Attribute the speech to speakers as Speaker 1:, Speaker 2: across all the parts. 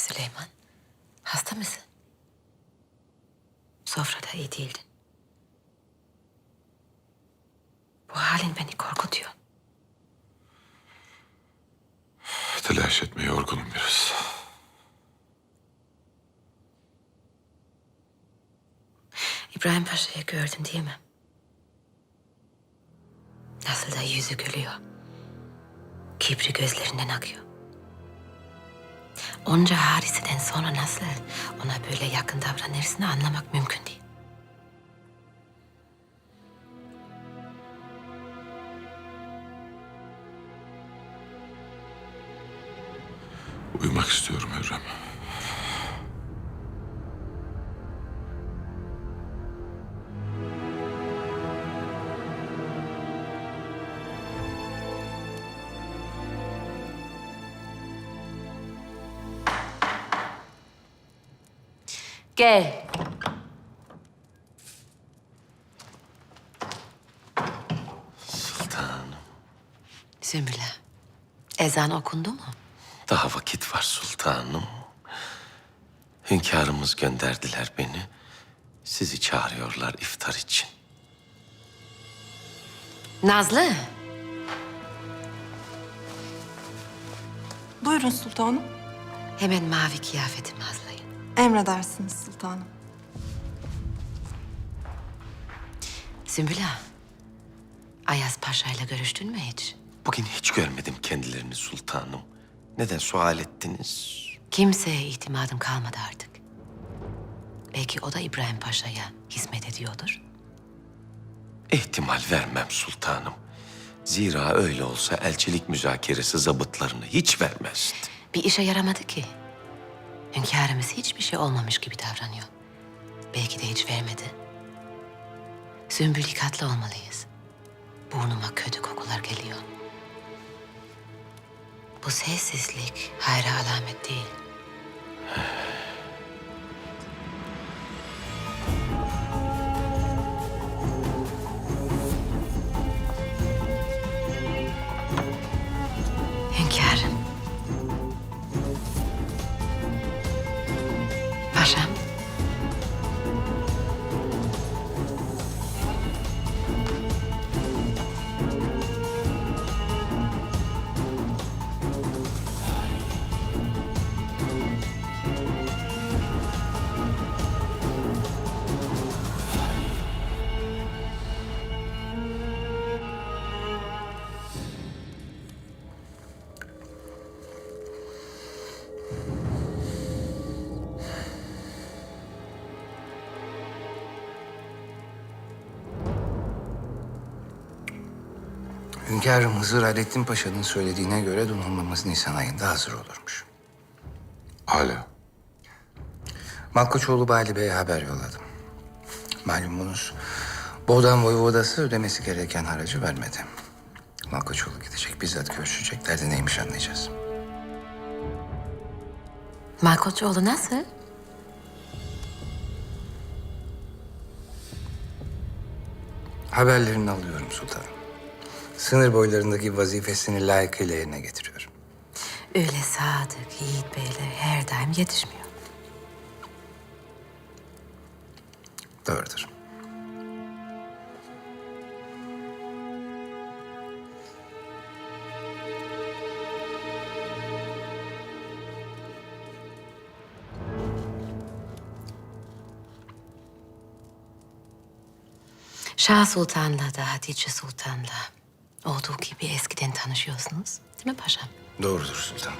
Speaker 1: Süleyman? Hasta mısın? Sofrada iyi değildin. Bu halin beni korkutuyor.
Speaker 2: Telaş etme yorgunum biraz.
Speaker 1: İbrahim Paşa'yı gördün değil mi? Nasıl da yüzü gülüyor. Kibri gözlerinden akıyor. Onca hadiseden sonra nasıl ona böyle yakın davranırsın anlamak mümkün değil.
Speaker 2: Uyumak istiyorum Hürrem.
Speaker 1: Gel.
Speaker 3: Sultanım.
Speaker 1: Sümbüle. Ezan okundu mu?
Speaker 3: Daha vakit var sultanım. Hünkârımız gönderdiler beni. Sizi çağırıyorlar iftar için.
Speaker 1: Nazlı.
Speaker 4: Buyurun sultanım.
Speaker 1: Hemen mavi kıyafetimi hazırlayın.
Speaker 4: Emredersiniz sultanım.
Speaker 1: Sümbüle. Ayaz Paşa ile görüştün mü hiç?
Speaker 3: Bugün hiç görmedim kendilerini sultanım. Neden sual ettiniz?
Speaker 1: Kimseye itimadım kalmadı artık. Belki o da İbrahim Paşa'ya hizmet ediyordur.
Speaker 3: İhtimal vermem sultanım. Zira öyle olsa elçilik müzakeresi zabıtlarını hiç vermezdi.
Speaker 1: Bir işe yaramadı ki. Hünkârımız hiçbir şey olmamış gibi davranıyor. Belki de hiç vermedi. Sümbül olmalıyız. Burnuma kötü kokular geliyor. Bu sessizlik hayra alamet değil. Hünkârım
Speaker 5: Hızır Alettin Paşa'nın söylediğine göre donanmamız Nisan ayında hazır olurmuş.
Speaker 2: Hala.
Speaker 5: Malkoçoğlu Bali Bey'e haber yolladım. Malumunuz Boğdan Voyvodası ödemesi gereken haracı vermedi. Malkoçoğlu gidecek, bizzat görüşecek. Derdi neymiş anlayacağız.
Speaker 1: Malkoçoğlu nasıl?
Speaker 5: Haberlerini alıyorum sultanım. Sınır boylarındaki vazifesini layıkıyla yerine getiriyorum.
Speaker 1: Öyle sadık, yiğit beyler her daim yetişmiyor.
Speaker 5: Doğrudur.
Speaker 1: Şah Sultan'la da Hatice Sultan'la olduğu gibi eskiden tanışıyorsunuz. Değil mi paşam?
Speaker 5: Doğrudur sultanım.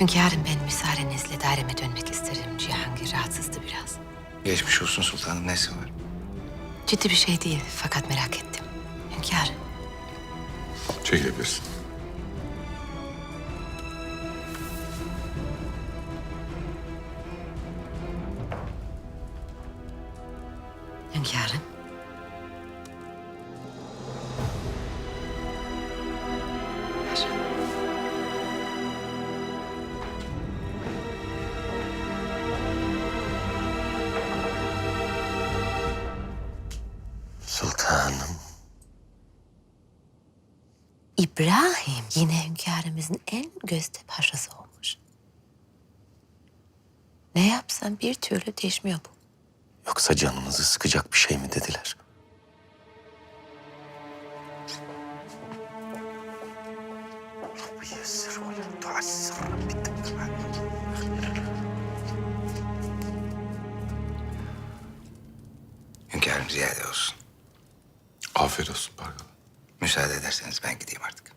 Speaker 1: Hünkârım ben müsaadenizle daireme dönmek isterim. Cihangir rahatsızdı biraz.
Speaker 5: Geçmiş olsun sultanım. Nesi var?
Speaker 1: Ciddi bir şey değil fakat merak ettim. Hünkârım.
Speaker 2: Çekilebilirsin.
Speaker 1: İbrahim yine hünkârımızın en gözde paşası olmuş. Ne yapsam bir türlü değişmiyor bu.
Speaker 3: Yoksa canınızı sıkacak bir şey mi dediler?
Speaker 5: Hünkârım ziyade olsun.
Speaker 2: Afiyet olsun Pargalı.
Speaker 5: Müsaade ederseniz ben gideyim artık.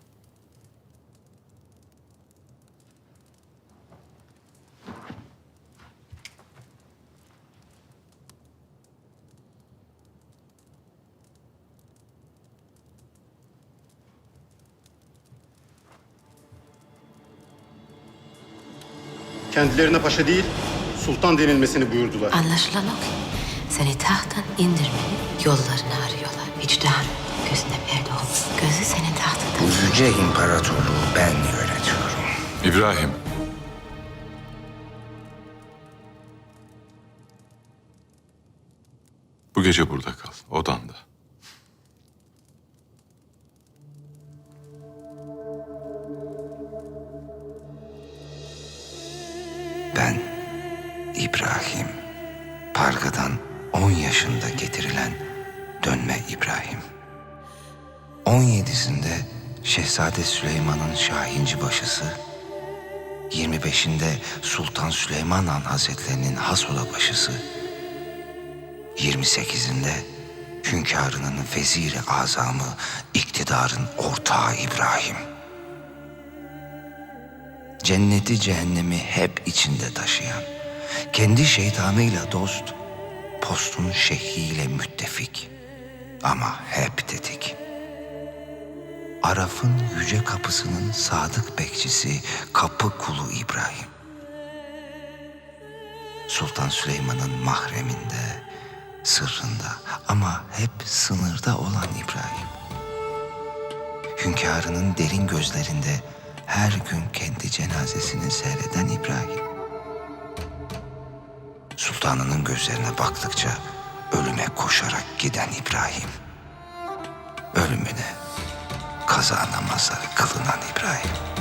Speaker 6: Kendilerine paşa değil, sultan denilmesini buyurdular.
Speaker 1: Anlaşılan o ki seni tahttan indirmenin yollarını arıyorlar. Vicdan gözüne perde olmasın. Gözü senin tahtında.
Speaker 5: Bu yüce imparatorluğu ben yönetiyorum.
Speaker 2: İbrahim. Bu gece burada kal, odanda.
Speaker 5: Şehzade Süleyman'ın Şahinci başısı, 25'inde Sultan Süleyman Han Hazretlerinin Hasola başısı, 28'inde hünkârının veziri azamı, iktidarın ortağı İbrahim. Cenneti cehennemi hep içinde taşıyan, kendi şeytanıyla dost, postun şeyhiyle müttefik ama hep tetik. Araf'ın yüce kapısının sadık bekçisi, kapı kulu İbrahim. Sultan Süleyman'ın mahreminde, sırrında ama hep sınırda olan İbrahim. Hünkârının derin gözlerinde her gün kendi cenazesini seyreden İbrahim. Sultanının gözlerine baktıkça ölüme koşarak giden İbrahim. Ölümüne kaza namazları kılınan
Speaker 2: İbrahim.